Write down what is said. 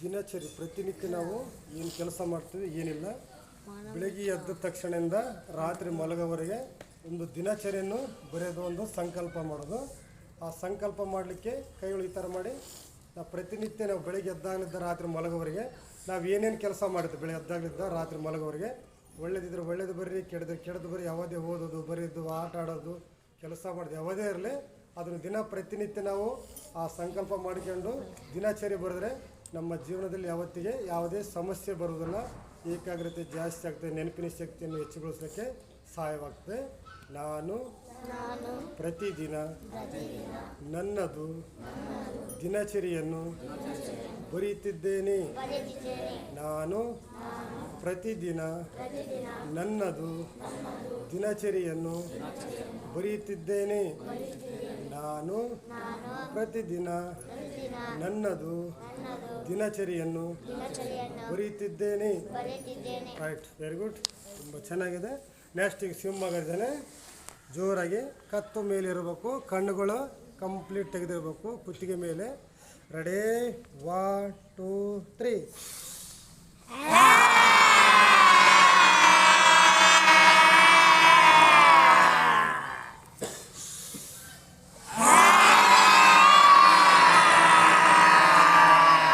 ದಿನಚರಿ ಪ್ರತಿನಿತ್ಯ ನಾವು ಏನು ಕೆಲಸ ಮಾಡ್ತೀವಿ, ಏನಿಲ್ಲ. ಬೆಳಗ್ಗೆ ಎದ್ದ ತಕ್ಷಣದಿಂದ ರಾತ್ರಿ ಮಲಗೋವರೆಗೆ ಒಂದು ದಿನಚರಿಯನ್ನು ಬರೆಯೋದು ಒಂದು ಸಂಕಲ್ಪ ಮಾಡೋದು. ಆ ಸಂಕಲ್ಪ ಮಾಡಲಿಕ್ಕೆ ಕೈಗಳು ಈ ಥರ ಮಾಡಿ ನಾವು ಪ್ರತಿನಿತ್ಯ ನಾವು ಬೆಳಗ್ಗೆ ಎದ್ದಾಗಲಿದ್ದ ರಾತ್ರಿ ಮಲಗೋವರೆಗೆ ನಾವು ಏನೇನು ಕೆಲಸ ಮಾಡಿದ್ವಿ, ಬೆಳಗ್ಗೆ ಎದ್ದಾಗಲಿದ್ದ ರಾತ್ರಿ ಮಲಗೋವರೆಗೆ, ಒಳ್ಳೇದಿದ್ರೆ ಒಳ್ಳೇದು ಬರ್ರಿ ಕೆಡದ್ರೆ ಕೆಡದು ಬರ್ರಿ, ಯಾವುದೇ ಓದೋದು, ಬರೆಯೋದು, ಆಟ ಆಡೋದು, ಕೆಲಸ ಮಾಡೋದು ಯಾವುದೇ ಇರಲಿ, ಅದನ್ನು ದಿನ ಪ್ರತಿನಿತ್ಯ ನಾವು ಆ ಸಂಕಲ್ಪ ಮಾಡಿಕೊಂಡು ದಿನಚರಿ ಬರೆದ್ರೆ ನಮ್ಮ ಜೀವನದಲ್ಲಿ ಯಾವತ್ತಿಗೆ ಯಾವುದೇ ಸಮಸ್ಯೆ ಬರುವುದಿಲ್ಲ ಏಕಾಗ್ರತೆ ಜಾಸ್ತಿ ಆಗ್ತದೆ ನೆನಪಿನ ಶಕ್ತಿಯನ್ನು ಹೆಚ್ಚುಗೊಳಿಸಲಿಕ್ಕೆ ಸಹಾಯವಾಗ್ತದೆ. ನಾನು ಪ್ರತಿದಿನ ನನ್ನದು ದಿನಚರಿಯನ್ನು ಬರೆಯುತ್ತಿದ್ದೇನೆ. ನಾನು ಪ್ರತಿದಿನ ನನ್ನದು ದಿನಚರಿಯನ್ನು ಬರೆಯುತ್ತಿದ್ದೇನೆ. ನಾನು ಪ್ರತಿದಿನ ನನ್ನದು ದಿನಚರಿಯನ್ನು ಬರೆಯುತ್ತಿದ್ದೇನೆ. ರೈಟ್ ವೆರಿ ಗುಡ್ ತುಂಬ ಚೆನ್ನಾಗಿದೆ. ನೆಕ್ಸ್ಟ್ ಈಗ ಶಿವಮೊಗ್ಗ ಇದ್ದಾನೆ ಜೋರಾಗಿ ಕತ್ತು ಮೇಲೆ ಇರಬೇಕು ಕಣ್ಣುಗಳು ಕಂಪ್ಲೀಟ್ ತೆಗೆದಿರಬೇಕು ಕುತ್ತಿಗೆ ಮೇಲೆ. Ready one two three